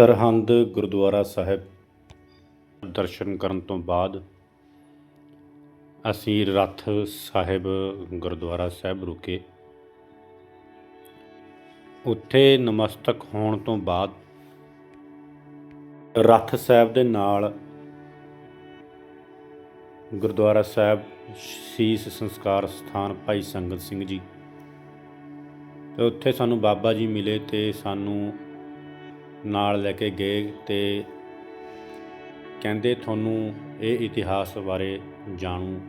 ਸਰਹੰਦ ਗੁਰਦੁਆਰਾ ਸਾਹਿਬ। ਦਰਸ਼ਨ ਕਰਨ ਤੋਂ ਬਾਅਦ ਅਸੀਂ ਰੱਥ ਸਾਹਿਬ ਗੁਰਦੁਆਰਾ ਸਾਹਿਬ ਰੁਕੇ। ਉੱਥੇ ਨਮਸਤਕ ਹੋਣ ਤੋਂ ਬਾਅਦ ਰੱਥ ਸਾਹਿਬ ਦੇ ਨਾਲ ਗੁਰਦੁਆਰਾ ਸਾਹਿਬ ਸੀਸ ਸੰਸਕਾਰ ਸਥਾਨ ਭਾਈ ਸੰਗਤ ਸਿੰਘ ਜੀ। ਤੇ ਉੱਥੇ ਸਾਨੂੰ ਬਾਬਾ ਜੀ ਮਿਲੇ ਤੇ ਸਾਨੂੰ ਨਾਲ ਲੈ ਕੇ ਗਏ ਤੇ ਕਹਿੰਦੇ, ਤੁਹਾਨੂੰ ਇਹ ਇਤਿਹਾਸ ਬਾਰੇ ਜਾਣੂ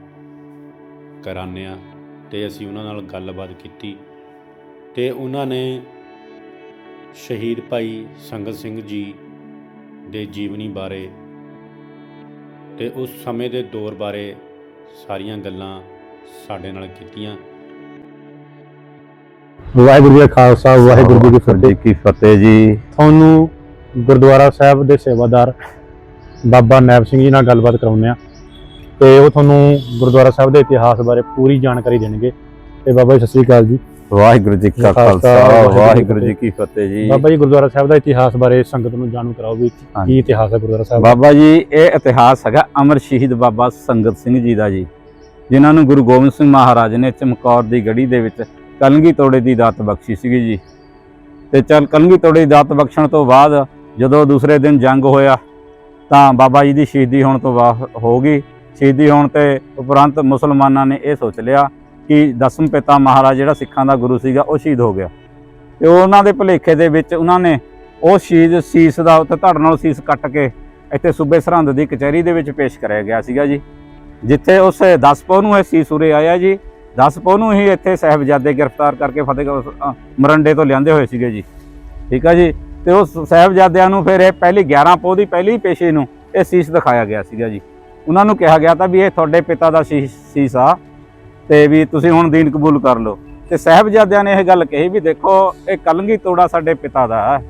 ਕਰਾਉਂਦੇ ਆ ਤੇ ਅਸੀਂ ਉਹਨਾਂ ਨਾਲ ਗੱਲਬਾਤ ਕੀਤੀ ਤੇ ਉਹਨਾਂ ਨੇ ਸ਼ਹੀਦ ਭਾਈ ਸੰਗਤ ਸਿੰਘ ਜੀ ਦੇ ਜੀਵਨੀ ਬਾਰੇ ਤੇ ਉਸ ਸਮੇਂ ਦੇ ਦੌਰ ਬਾਰੇ ਸਾਰੀਆਂ ਗੱਲਾਂ ਸਾਡੇ ਨਾਲ ਕੀਤੀਆਂ। ਵਾਹਿਗੁਰੂ ਜੀ ਕਾ ਖਾਲਸਾ ਵਾਹਿਗੁਰੂ ਜੀ ਕੀ ਫਤਿਹ। ਕੀ ਫਤਿਹ ਜੀ। ਤੁਹਾਨੂੰ ਗੁਰਦੁਆਰਾ ਸਾਹਿਬ ਦੇ ਸੇਵਾਦਾਰ ਬਾਬਾ ਨੈਬ ਸਿੰਘ ਜੀ ਨਾਲ ਗੱਲਬਾਤ ਕਰਾਉਂਦੇ ਆ ਤੇ ਉਹ ਤੁਹਾਨੂੰ ਗੁਰਦੁਆਰਾ ਸਾਹਿਬ ਦੇ ਇਤਿਹਾਸ ਬਾਰੇ ਪੂਰੀ ਜਾਣਕਾਰੀ ਦੇਣਗੇ। ਤੇ ਬਾਬਾ ਜੀ ਸਤਿ ਸ੍ਰੀ ਅਕਾਲ ਜੀ। ਵਾਹਿਗੁਰੂ ਜੀ ਕਾ ਖਾਲਸਾ, ਵਾਹਿਗੁਰੂ ਜੀ ਕੀ ਫਤਿਹ। ਜੀ। ਬਾਬਾ ਜੀ ਗੁਰਦੁਆਰਾ ਸਾਹਿਬ ਦਾ ਇਤਿਹਾਸ ਬਾਰੇ ਸੰਗਤ ਨੂੰ ਜਾਣੂ ਕਰਾਓ ਵੀ। ਕੀ ਇਤਿਹਾਸ ਹੈ ਗੁਰਦੁਆਰਾ ਸਾਹਿਬ ਦਾ। ਬਾਬਾ ਜੀ ਇਹ ਇਤਿਹਾਸ ਹੈਗਾ ਅਮਰ ਸ਼ਹੀਦ ਬਾਬਾ ਸੰਗਤ ਸਿੰਘ ਜੀ ਦਾ ਜੀ ਜਿਨ੍ਹਾਂ ਨੂੰ ਗੁਰੂ ਗੋਬਿੰਦ ਸਿੰਘ ਮਹਾਰਾਜ ਨੇ ਚਮਕੌਰ ਦੀ ਗੜੀ ਦੇ ਵਿੱਚ ਕਲਗੀ ਤੋੜੇ ਦੀ ਦਾਤ ਬਖਸ਼ੀ ਸੀਗੀ ਜੀ। ਤੇ ਚਲ ਕਲਗੀ ਤੋੜੇ ਦੀ ਦਾਤ ਬਖਸ਼ਣ ਤੋਂ ਬਾਅਦ ਜਦੋਂ ਦੂਸਰੇ ਦਿਨ ਜੰਗ ਹੋਇਆ, ਤਾਂ ਬਾਬਾ ਜੀ ਦੀ ਸ਼ਹੀਦੀ ਹੋਣ ਤੋਂ ਬਾਅਦ ਹੋ ਗਈ। ਸ਼ਹੀਦੀ ਹੋਣ ਤੇ ਉਪਰੰਤ ਮੁਸਲਮਾਨਾਂ ਨੇ ਇਹ ਸੋਚ ਲਿਆ ਕਿ ਦਸਮ ਪਿਤਾ ਮਹਾਰਾਜ ਜਿਹੜਾ ਸਿੱਖਾਂ ਦਾ ਗੁਰੂ ਸੀਗਾ, ਉਹ ਸ਼ਹੀਦ ਹੋ ਗਿਆ। ਤੇ ਉਹਨਾਂ ਦੇ ਭੁਲੇਖੇ ਦੇ ਵਿੱਚ ਉਹਨਾਂ ਨੇ ਉਹ ਸ਼ਹੀਦ ਸੀਸ ਦਾ ਉੱਤੇ ਧੜ ਨਾਲ ਸੀਸ ਕੱਟ ਕੇ ਇੱਥੇ ਸੂਬੇ ਸਰਹੰਦ ਦੀ ਕਚਹਿਰੀ ਦੇ ਵਿੱਚ ਪੇਸ਼ ਕਰਿਆ ਗਿਆ ਸੀਗਾ ਜੀ। ਜਿੱਥੇ ਉਸ 10 ਪੋਹ ਨੂੰ ਇਹ ਸੀਸ ਉਰੇ ਆਇਆ ਜੀ। 10 ਪੋਹ ਨੂੰ ਹੀ ਇੱਥੇ ਸਾਹਿਬਜ਼ਾਦੇ ਗ੍ਰਿਫਤਾਰ ਕਰਕੇ ਫਤਿਹਗੜ੍ਹ ਮਰੰਡੇ ਤੋਂ ਲਿਆਂਦੇ ਹੋਏ ਸੀਗੇ ਜੀ। ਠੀਕ ਆ ਜੀ? ਤੇ ਉਹ ਸਾਹਿਬਜ਼ਾਦਿਆਂ ਨੂੰ ਫਿਰ ਇਹ ਪਹਿਲੀ 11 ਪੋਹ ਦੀ ਪਹਿਲੀ ਪੇਸ਼ੇ ਨੂੰ ਇਹ ਸੀਸ ਦਿਖਾਇਆ ਗਿਆ ਸੀਗਾ ਜੀ। ਉਹਨਾਂ ਨੂੰ ਕਿਹਾ ਗਿਆ ਤਾਂ ਵੀ ਇਹ ਤੁਹਾਡੇ ਪਿਤਾ ਦਾ ਸੀਸ ਆ ਤੇ ਵੀ ਤੁਸੀਂ ਹੁਣ ਦੀਨ ਕਬੂਲ ਕਰ ਲਓ। ਤੇ ਸਾਹਿਬਜ਼ਾਦਿਆਂ ਨੇ ਇਹ ਗੱਲ ਕਹੀ ਵੀ ਦੇਖੋ, ਇਹ ਕਲਗੀ ਤੋੜਾ ਸਾਡੇ ਪਿਤਾ ਦਾ ਹੈ।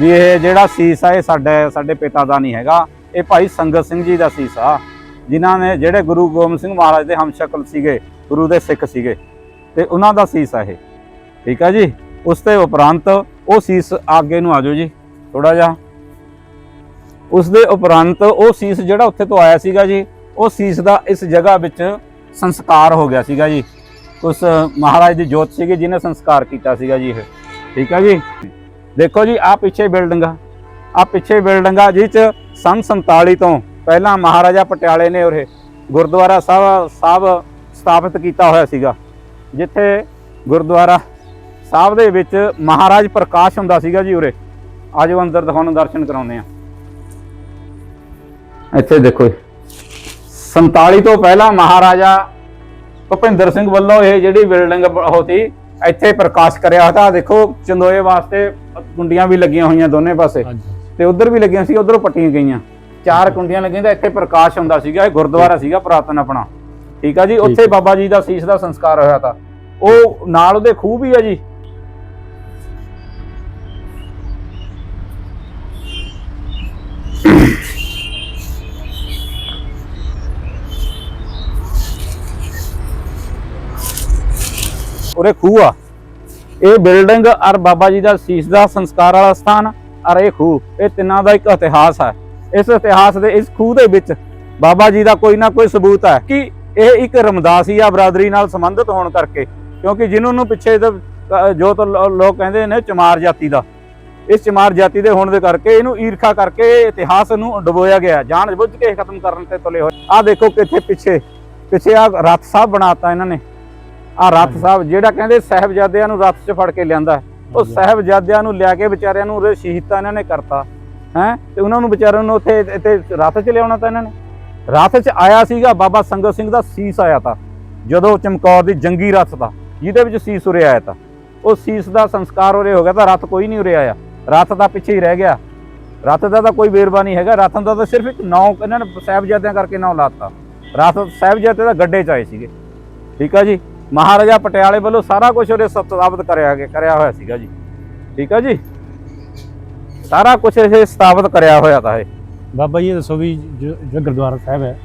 ਵੀ ਇਹ ਜਿਹੜਾ ਸੀਸ ਆ, ਇਹ ਸਾਡੇ ਸਾਡੇ ਪਿਤਾ ਦਾ ਨਹੀਂ ਹੈਗਾ। ਇਹ ਭਾਈ ਸੰਗਤ ਸਿੰਘ ਜੀ ਦਾ ਸੀਸ ਆ। ਜਿਨ੍ਹਾਂ ਨੇ ਜਿਹੜੇ ਗੁਰੂ ਗੋਬਿੰਦ ਸਿੰਘ ਮਹਾਰਾਜ ਦੇ ਹਮਸ਼ਕਲ ਸੀਗੇ ਗੁਰੂ ਦੇ ਸਿੱਖ ਸੀਗੇ ਤੇ ਉਹਨਾਂ ਦਾ ਸੀਸ ਆ ਇਹ। ਠੀਕ ਆ ਜੀ? ਉਸ ਤੇ ਉਪਰੰਤ ਉਹ ਸੀਸ ਅੱਗੇ ਨੂੰ ਆਜੋ ਜੀ ਥੋੜਾ ਜਿਹਾ। ਉਸ ਦੇ ਉਪਰੰਤ ਉਹ ਸੀਸ ਜਿਹੜਾ ਉੱਥੇ ਤੋਂ ਆਇਆ ਸੀਗਾ ਜੀ, ਉਹ ਸੀਸ ਦਾ ਇਸ ਜਗ੍ਹਾ ਵਿੱਚ ਸੰਸਕਾਰ ਹੋ ਗਿਆ ਸੀਗਾ ਜੀ। ਉਸ ਮਹਾਰਾਜ ਦੀ ਜੋਤ ਸੀਗੀ, ਜਿਹਨੇ ਸੰਸਕਾਰ ਕੀਤਾ ਸੀਗਾ ਜੀ ਇਹ। ਠੀਕ ਆ ਜੀ? ਦੇਖੋ ਜੀ ਆ ਪਿੱਛੇ ਬਿਲਡਿੰਗ ਆ। ਪਿੱਛੇ ਬਿਲਡਿੰਗ ਆ, ਜਿਹ ਚ ਸੰਨ 47 ਤੋਂ ਪਹਿਲਾਂ ਮਹਾਰਾਜਾ ਪਟਿਆਲੇ ਨੇ ਉਰੇ ਗੁਰਦੁਆਰਾ ਸਾਹਿਬ ਸਾਹਿਬ ਸਥਾਪਿਤ ਕੀਤਾ ਹੋਇਆ ਸੀਗਾ ਜਿੱਥੇ ਗੁਰਦੁਆਰਾ ਸਾਹਿਬ ਦੇ ਵਿੱਚ ਮਹਾਰਾਜ ਪ੍ਰਕਾਸ਼ ਹੁੰਦਾ ਸੀਗਾ ਜੀ ਉਰੇ। ਆਜੋ ਅੰਦਰ ਦਿਖਾਉਣ ਦਰਸ਼ਨ ਕਰਾਉਂਦੇ ਆ। ਇੱਥੇ ਦੇਖੋ 47 ਤੋਂ ਪਹਿਲਾਂ ਮਹਾਰਾਜਾ ਭੁਪਿੰਦਰ ਸਿੰਘ ਵੱਲੋਂ ਇਹ ਜਿਹੜੀ ਬਿਲਡਿੰਗ ਹੋਤੀ ਇੱਥੇ ਪ੍ਰਕਾਸ਼ ਕਰਿਆ ਹੋਇਆ ਤਾਂ ਦੇਖੋ ਚੰਦੋਏ ਵਾਸਤੇ ਕੁੰਡੀਆਂ ਵੀ ਲੱਗੀਆਂ ਹੋਈਆਂ ਦੋਨੇ ਪਾਸੇ। ਤੇ ਉਧਰ ਵੀ ਲੱਗੀਆਂ ਸੀ ਉਧਰੋਂ ਪੱਟੀਆਂ ਗਈਆਂ। ਚਾਰ ਕੁੰਡੀਆਂ ਲੱਗੀਆਂ ਤਾਂ ਇੱਥੇ ਪ੍ਰਕਾਸ਼ ਹੁੰਦਾ ਸੀਗਾ ਇਹ ਗੁਰਦੁਆਰਾ ਸੀਗਾ ਪੁਰਾਤਨ ਆਪਣਾ। ਠੀਕ ਆ ਜੀ ਉੱਥੇ। ਬਾਬਾ ਜੀ ਦਾ ਸੀਸ ਦਾ ਸੰਸਕਾਰ ਹੋਇਆ ਤਾਂ। ਉਹ ਨਾਲ ਉਹਦੇ ਖੂਹ ਵੀ ਆ ਜੀ। ਉਰੇ ਖੂਹ ਆ। ਇਹ ਬਿਲਡਿੰਗ ਔਰ ਬਾਬਾ ਜੀ ਦਾ ਸੀਸ ਦਾ ਸੰਸਕਾਰ ਵਾਲਾ ਸਥਾਨ ਔਰ ਇਹ ਖੂਹ ਇਹ ਤਿੰਨਾਂ ਦਾ ਇੱਕ ਇਤਿਹਾਸ ਹੈ ਇਸ ਇਤਿਹਾਸ ਦੇ ਇਸ ਖੂਹ ਦੇ ਵਿੱਚ ਬਾਬਾ ਜੀ ਦਾ ਕੋਈ ਨਾ ਕੋਈ ਸਬੂਤ ਹੈ ਕਿ ਇਹ ਇੱਕ ਰਮਦਾਸੀਆ ਬਰਾਦਰੀ ਨਾਲ ਸੰਬੰਧਿਤ ਹੋਣ ਕਰਕੇ ਕਿਉਂਕਿ ਜਿਹਨੂੰ ਨੂੰ ਪਿੱਛੇ ਜੋ ਤਾਂ ਲੋਕ ਕਹਿੰਦੇ ਨੇ ਚਮਾਰ ਜਾਤੀ ਦਾ। ਇਸ ਚਮਾਰ ਜਾਤੀ ਦੇ ਹੋਣ ਦੇ ਕਰਕੇ ਇਹਨੂੰ ਈਰਖਾ ਕਰਕੇ ਇਤਿਹਾਸ ਨੂੰ ਡੁਬੋਇਆ ਗਿਆ। ਜਾਣ ਬੁੱਝ ਕੇ ਖਤਮ ਕਰਨ ਤੇ ਤੁਲੇ ਹੋਏ। ਆਹ ਦੇਖੋ ਕਿੱਥੇ ਪਿੱਛੇ ਪਿੱਛੇ ਆ ਰੱਥ ਸਾਹਿਬ ਬਣਾਤਾ ਇਹਨਾਂ ਨੇ। ਆ ਰੱਥ ਸਾਹਿਬ ਜਿਹੜਾ ਕਹਿੰਦੇ ਸਾਹਿਬਜ਼ਾਦਿਆਂ ਨੂੰ ਰੱਥ 'ਚ ਫੜ ਕੇ ਲਿਆਂਦਾ ਉਹ। ਸਾਹਿਬਜ਼ਾਦਿਆਂ ਨੂੰ ਲਿਆ ਕੇ ਵਿਚਾਰਿਆਂ ਨੂੰ ਸ਼ਹੀਦਾਂ ਇਹਨਾਂ ਨੇ ਕਰਤਾ। ਹੈ? ਤੇ ਉਹਨਾਂ ਨੂੰ ਵਿਚਾਰਿਆਂ ਨੂੰ ਉੱਥੇ ਇੱਥੇ ਰੱਥ 'ਚ ਲਿਆਉਣਾ ਤਾਂ ਇਹਨਾਂ ਨੇ। ਰੱਥ 'ਚ ਆਇਆ ਸੀਗਾ, ਬਾਬਾ ਸੰਗਤ ਸਿੰਘ ਦਾ ਸੀਸ ਆਇਆ ਤਾਂ, ਜਦੋਂ ਚਮਕੌਰ ਦੀ ਜੰਗੀ ਰੱਥ ਦਾ ਜਿਹਦੇ ਵਿੱਚ ਸੀਸ ਉਰੇ ਆਇਆ ਤਾਂ। ਉਹ ਸੀਸ ਦਾ ਸੰਸਕਾਰ ਉਰੇ ਹੋ ਗਿਆ ਤਾਂ, ਰੱਥ ਕੋਈ ਨਹੀਂ ਉਰੇ ਆਇਆ ਰੱਥ ਦਾ ਪਿੱਛੇ ਹੀ ਰਹਿ ਗਿਆ। ਰੱਥ ਦਾ ਤਾਂ ਕੋਈ ਵੇਰਵਾ ਨਹੀਂ ਹੈਗਾ, ਰੱਥ ਦਾ ਤਾਂ ਸਿਰਫ ਇੱਕ ਨਾਂ, ਇਹਨਾਂ ਨੇ ਸਾਹਿਬਜ਼ਾਦਿਆਂ ਕਰਕੇ ਨਾਂ ਲਾਤਾ ਰੱਥ ਸਾਹਿਬਜ਼ਾਦੇ ਦਾ ਗੱਡੇ 'ਚ ਆਏ ਸੀਗੇ। ਠੀਕ ਆ ਜੀ? ਮਹਾਰਾਜਾ ਪਟਿਆਲੇ ਵੱਲੋਂ ਸਾਰਾ ਕੁਝ ਉਹਦੇ ਸਥਾਪਿਤ ਕਰਿਆ ਗਿਆ, ਕਰਿਆ ਹੋਇਆ ਸੀਗਾ ਜੀ। ਠੀਕ ਆ ਜੀ? ਸਾਰਾ ਕੁਝ ਇਹ ਸਥਾਪਿਤ ਕਰਿਆ ਹੋਇਆ ਤਾਂ ਇਹ। ਬਾਬਾ ਜੀ ਇਹ ਦੱਸੋ ਵੀ ਜੋ ਜੋ ਗੁਰਦੁਆਰਾ ਸਾਹਿਬ ਹੈ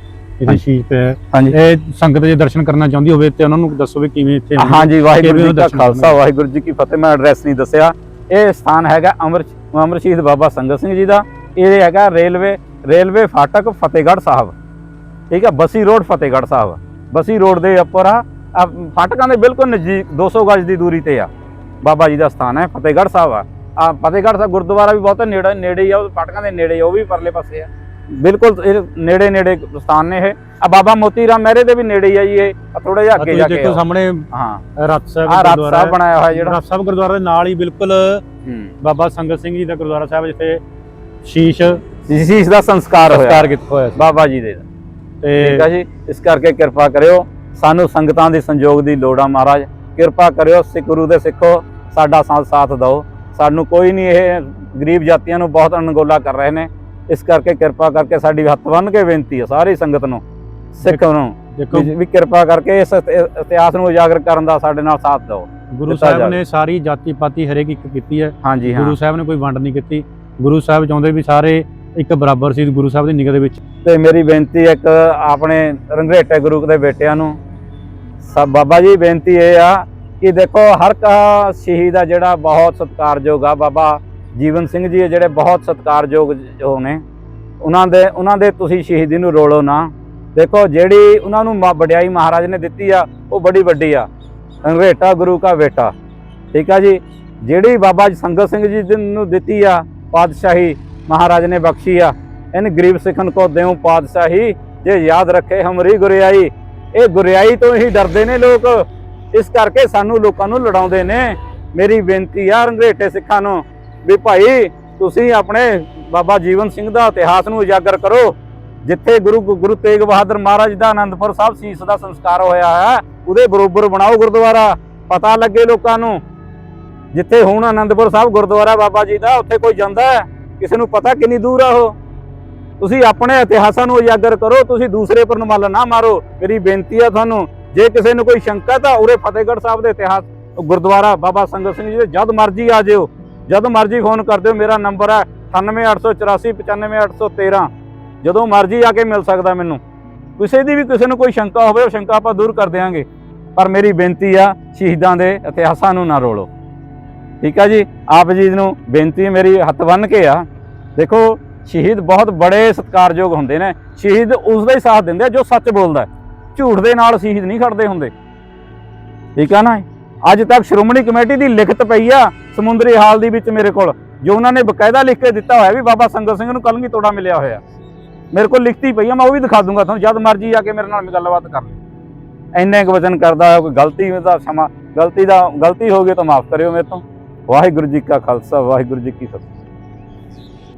ਇਹਦੇ। ਸ਼ੀਸ਼ ਤੇ ਹਾਂਜੀ। ਇਹ ਸੰਗਤ ਜੇ ਦਰਸ਼ਨ ਕਰਨਾ ਚਾਹੁੰਦੀ ਹੋਵੇ ਤੇ ਉਹਨਾਂ ਨੂੰ ਦੱਸੋ ਵੀ ਕਿਵੇਂ ਇੱਥੇ। ਹਾਂਜੀ ਵਾਹਿਗੁਰੂ ਜੀ ਦਰਸ਼ਨ ਖਾਲਸਾ ਵਾਹਿਗੁਰੂ ਜੀ ਕੀ ਫਤਿਹ। ਮੈਂ ਐਡਰੈਸ ਨਹੀਂ ਦੱਸਿਆ। ਇਹ ਸਥਾਨ ਹੈਗਾ ਅਮਰ ਅਮਰ ਸ਼ਹੀਦ ਬਾਬਾ ਸੰਗਤ ਸਿੰਘ ਜੀ ਦਾ। ਇਹ ਹੈਗਾ ਰੇਲਵੇ ਰੇਲਵੇ ਫਾਟਕ ਫਤਿਹਗੜ੍ਹ ਸਾਹਿਬ। ਠੀਕ ਹੈ ਬਸੀ ਰੋਡ ਫਤਿਹਗੜ੍ਹ ਸਾਹਿਬ। ਬਸੀ ਰੋਡ ਦੇ ਉੱਪਰ ਆ। ਫਾਟਕਾਂ ਦੇ ਬਿਲਕੁਲ ਨਜ਼ਦੀਕ 200 ਗਜ ਦੀ ਦੂਰੀ ਤੇ ਆ। ਬਾਬਾ ਜੀ ਦਾ ਸਥਾਨ ਹੈ ਫਤਿਹਗੜ੍ਹ ਸਾਹਿਬ ਆ। ਆ ਫਤਿਹਗੜ੍ਹ ਸਾਹਿਬ ਗੁਰਦੁਆਰਾ ਵੀ ਬਹੁਤ ਨੇੜੇ ਨੇੜੇ ਹੀ ਆ ਉਹ ਫਾਟਕਾਂ ਦੇ ਨੇੜੇ ਉਹ ਵੀ ਪਰਲੇ ਪਾਸੇ ਆ। ਬਿਲਕੁਲ ਇਹ ਨੇੜੇ ਨੇੜੇ ਸਥਾਨ ਨੇ ਇਹ। ਆ ਬਾਬਾ ਮੋਤੀ ਰਾਮ ਮਹਿਰੇ ਦੇ ਵੀ ਨੇੜੇ ਹੀ ਆ ਜੀ ਇਹ ਥੋੜਾ ਜਿਹਾ ਅੱਗੇ ਜਾ ਕੇ ਦੇਖੋ। ਸਾਹਮਣੇ ਹਾਂ। ਰਤ ਸਾਹਿਬ ਗੁਰਦੁਆਰਾ। ਬਣਾਇਆ ਹੋਇਆ ਜਿਹੜਾ। ਰਤ ਸਾਹਿਬ ਗੁਰਦੁਆਰਾ ਦੇ ਨਾਲ ਹੀ ਬਿਲਕੁਲ ਬਾਬਾ ਸੰਗਤ ਸਿੰਘ ਜੀ ਦਾ ਗੁਰਦੁਆਰਾ ਸਾਹਿਬ ਜਿੱਥੇ ਸ਼ੀਸ਼ ਜਿਸ ਦਾ ਸੰਸਕਾਰ ਹੋਇਆ। ਸਤਿਕਾਰ ਕੀਤਾ ਹੋਇਆ ਬਾਬਾ ਜੀ ਦੇ। ਤੇ ਠੀਕ ਆ ਜੀ? ਇਸ ਕਰਕੇ ਕਿਰਪਾ ਕਰਿਓ। ਸਾਨੂੰ ਸੰਗਤਾਂ ਦੇ ਸੰਯੋਗ ਦੀ ਲੋੜ ਆ ਮਹਾਰਾਜ। ਕਿਰਪਾ ਕਰਿਓ ਸਿੱਖ ਗੁਰੂ ਦੇ ਸਿੱਖੋ ਸਾਡਾ ਸਾਥ ਸਾਥ ਦਿਓ। ਸਾਨੂੰ ਕੋਈ ਨਹੀਂ ਇਹ ਗਰੀਬ ਜਾਤੀਆਂ ਨੂੰ ਬਹੁਤ ਅਣਗੋਲਾ ਕਰ ਰਹੇ ਨੇ। ਇਸ ਕਰਕੇ ਕਿਰਪਾ ਕਰਕੇ ਸਾਡੀ ਹੱਥ ਬੰਨ ਕੇ ਬੇਨਤੀ ਹੈ ਸਾਰੀ ਸੰਗਤ ਨੂੰ ਸਿੱਖ ਨੂੰ ਦੇਖੋ ਵੀ ਕਿਰਪਾ ਕਰਕੇ ਇਸ ਇਤਿ- ਇਤਿਹਾਸ ਨੂੰ ਉਜਾਗਰ ਕਰਨ ਦਾ ਸਾਡੇ ਨਾਲ ਸਾਥ ਦਿਓ ਗੁਰੂ ਸਾਹਿਬ। ਨੇ ਸਾਰੀ ਜਾਤੀ ਪਾਤੀ ਹਰੇਕ ਇੱਕ ਕੀਤੀ ਹੈ। ਹਾਂਜੀ ਹਾਂ। ਗੁਰੂ ਸਾਹਿਬ ਨੇ ਕੋਈ ਵੰਡ ਨਹੀਂ ਕੀਤੀ। ਗੁਰੂ ਸਾਹਿਬ ਚਾਹੁੰਦੇ ਵੀ ਸਾਰੇ ਇੱਕ ਬਰਾਬਰ ਸੀ ਗੁਰੂ ਸਾਹਿਬ ਦੀ ਨਿਗਾਹ ਦੇ ਵਿੱਚ। ਤੇ ਮੇਰੀ ਬੇਨਤੀ ਇੱਕ ਆਪਣੇ ਰੰਗਰੇਟੇ ਗੁਰੂ ਦੇ ਬੇਟਿਆਂ ਨੂੰ। ਸਭ ਬਾਬਾ ਜੀ ਬੇਨਤੀ ਇਹ ਆ ਕਿ ਦੇਖੋ ਹਰ ਕਾ ਸ਼ਹੀਦ ਆ ਜਿਹੜਾ ਬਹੁਤ ਸਤਿਕਾਰਯੋਗ ਆ, ਬਾਬਾ ਜੀਵਨ ਸਿੰਘ ਜੀ ਆ ਜਿਹੜੇ ਬਹੁਤ ਸਤਿਕਾਰਯੋਗ ਜੋ ਨੇ ਉਹਨਾਂ ਦੇ ਉਹਨਾਂ ਦੇ ਤੁਸੀਂ ਸ਼ਹੀਦੀ ਨੂੰ ਰੋਲੋ ਨਾ। ਦੇਖੋ ਜਿਹੜੀ ਉਹਨਾਂ ਨੂੰ ਮਾ- ਵਡਿਆਈ ਮਹਾਰਾਜ ਨੇ ਦਿੱਤੀ ਆ, ਉਹ ਬੜੀ ਵੱਡੀ ਆ। ਰੰਗਰੇਟਾ ਗੁਰੂ ਕਾ ਬੇਟਾ ਠੀਕ ਆ ਜੀ? ਜਿਹੜੀ ਬਾਬਾ ਸੰਗਤ ਸਿੰਘ ਜੀ ਨੂੰ ਦਿੱਤੀ ਆ ਪਾਤਸ਼ਾਹੀ ਮਹਾਰਾਜ ਨੇ ਬਖਸ਼ੀ ਆ ਇਨ ਗਰੀਬ ਸਿੱਖਨ ਕੋ ਦੇਉ ਪਾਤਸ਼ਾਹੀ, ਜੇ ਯਾਦ ਰੱਖੇ ਹਮਰੀ ਗੁਰਿਆਈ। ਇਹ ਗੁਰਿਆਈ ਤੋਂ ਹੀ ਡਰਦੇ ਨੇ ਲੋਕ। ਇਸ ਕਰਕੇ ਸਾਨੂੰ ਲੋਕਾਂ ਨੂੰ ਲੜਾਉਂਦੇ ਨੇ। ਮੇਰੀ ਬੇਨਤੀ ਆ ਰੰਗਰੇਟੇ ਸਿੱਖਾਂ ਨੂੰ ਵੀ ਭਾਈ ਤੁਸੀਂ ਆਪਣੇ ਬਾਬਾ ਜੀਵਨ ਸਿੰਘ ਦਾ ਇਤਿਹਾਸ ਨੂੰ ਉਜਾਗਰ ਕਰੋ। ਜਿੱਥੇ ਗੁਰੂ ਗੁਰੂ ਤੇਗ ਬਹਾਦਰ ਮਹਾਰਾਜ ਦਾ ਆਨੰਦਪੁਰ ਸਾਹਿਬ ਸੀਸ ਦਾ ਸੰਸਕਾਰ ਹੋਇਆ ਹੈ, ਉਹਦੇ ਬਰੋਬਰ ਬਣਾਓ ਗੁਰਦੁਆਰਾ। ਪਤਾ ਲੱਗੇ ਲੋਕਾਂ ਨੂੰ। ਜਿੱਥੇ ਹੁਣ ਆਨੰਦਪੁਰ ਸਾਹਿਬ ਗੁਰਦੁਆਰਾ ਬਾਬਾ ਜੀ ਦਾ, ਉੱਥੇ ਕੋਈ ਜਾਂਦਾ ਹੈ? ਕਿਸੇ ਨੂੰ ਪਤਾ ਕਿੰਨੀ ਦੂਰ ਆ ਉਹ? ਤੁਸੀਂ ਆਪਣੇ ਇਤਿਹਾਸਾਂ ਨੂੰ ਉਜਾਗਰ ਕਰੋ, ਤੁਸੀਂ ਦੂਸਰੇ ਪਰ ਨਮਲ ਨਾ ਮਾਰੋ। ਮੇਰੀ ਬੇਨਤੀ ਆ ਤੁਹਾਨੂੰ ਜੇ ਕਿਸੇ ਨੂੰ ਕੋਈ ਸ਼ੰਕਾ ਤਾਂ ਉਰੇ ਫਤਿਹਗੜ੍ਹ ਸਾਹਿਬ ਦੇ ਇਤਿਹਾਸ, ਗੁਰਦੁਆਰਾ ਬਾਬਾ ਸੰਗਤ ਸਿੰਘ ਜੀ ਦੇ, ਜਦ ਮਰਜ਼ੀ ਆ ਜਿਓ, ਜਦ ਮਰਜ਼ੀ ਫੋਨ ਕਰ ਦਿਓ, ਮੇਰਾ ਨੰਬਰ ਹੈ 9884895813 ਜਦੋਂ ਮਰਜ਼ੀ ਆ ਕੇ ਮਿਲ ਸਕਦਾ ਮੈਨੂੰ। ਕਿਸੇ ਦੀ ਵੀ ਕਿਸੇ ਨੂੰ ਕੋਈ ਸ਼ੰਕਾ ਹੋਵੇ, ਉਹ ਸ਼ੰਕਾ ਆਪਾਂ ਦੂਰ ਕਰ ਦਿਆਂਗੇ। ਪਰ ਮੇਰੀ ਬੇਨਤੀ ਆ, ਸ਼ਹੀਦਾਂ ਦੇ ਇਤਿਹਾਸਾਂ ਨੂੰ ਨਾ ਰੋਲੋ। ਠੀਕ ਆ ਜੀ? ਆਪ ਜੀ ਨੂੰ ਬੇਨਤੀ ਮੇਰੀ ਹੱਥ ਬੰਨ ਕੇ ਆ। ਦੇਖੋ, ਸ਼ਹੀਦ ਬਹੁਤ ਬੜੇ ਸਤਿਕਾਰਯੋਗ ਹੁੰਦੇ ਨੇ। ਸ਼ਹੀਦ ਉਸ ਦਾ ਹੀ ਸਾਥ ਦਿੰਦੇ ਆ ਜੋ ਸੱਚ ਬੋਲਦਾ ਹੈ। ਝੂਠ ਦੇ ਨਾਲ ਸ਼ਹੀਦ ਨਹੀਂ ਖੜਦੇ ਹੁੰਦੇ। ਠੀਕ ਆ ਨਾ? ਅੱਜ ਤੱਕ ਸ਼੍ਰੋਮਣੀ ਕਮੇਟੀ ਦੀ ਲਿਖਤ ਪਈ ਆ ਸਮੁੰਦਰੀ ਹਾਲ ਦੀ ਵਿੱਚ ਮੇਰੇ ਕੋਲ, ਜੋ ਉਹਨਾਂ ਨੇ ਬਕਾਇਦਾ ਲਿਖ ਕੇ ਦਿੱਤਾ ਹੋਇਆ ਵੀ ਬਾਬਾ ਸੰਗਤ ਸਿੰਘ ਨੂੰ ਕਲਗੀ ਤੋੜਾ ਮਿਲਿਆ ਹੋਇਆ। ਮੇਰੇ ਕੋਲ ਲਿਖਤੀ ਪਈ ਆ, ਮੈਂ ਉਹ ਵੀ ਦਿਖਾ ਦੂੰਗਾ ਤੁਹਾਨੂੰ, ਜਦ ਮਰਜ਼ੀ ਆ ਕੇ ਮੇਰੇ ਨਾਲ ਗੱਲਬਾਤ ਕਰ ਲਿਓ ਇੰਨੇ ਕੁ ਵਚਨ ਕਰਦਾ ਕੋਈ ਗਲਤੀ ਦਾ ਸਮਾਂ, ਗਲਤੀ ਦਾ, ਗਲਤੀ ਹੋ ਗਈ ਤਾਂ ਮਾਫ ਕਰਿਓ ਮੇਰੇ ਤੋਂ। ਵਾਹਿਗੁਰੂ ਜੀ ਕਾ ਖਾਲਸਾ, ਵਾਹਿਗੁਰੂ ਜੀ ਕੀ ਫਤਿਹ।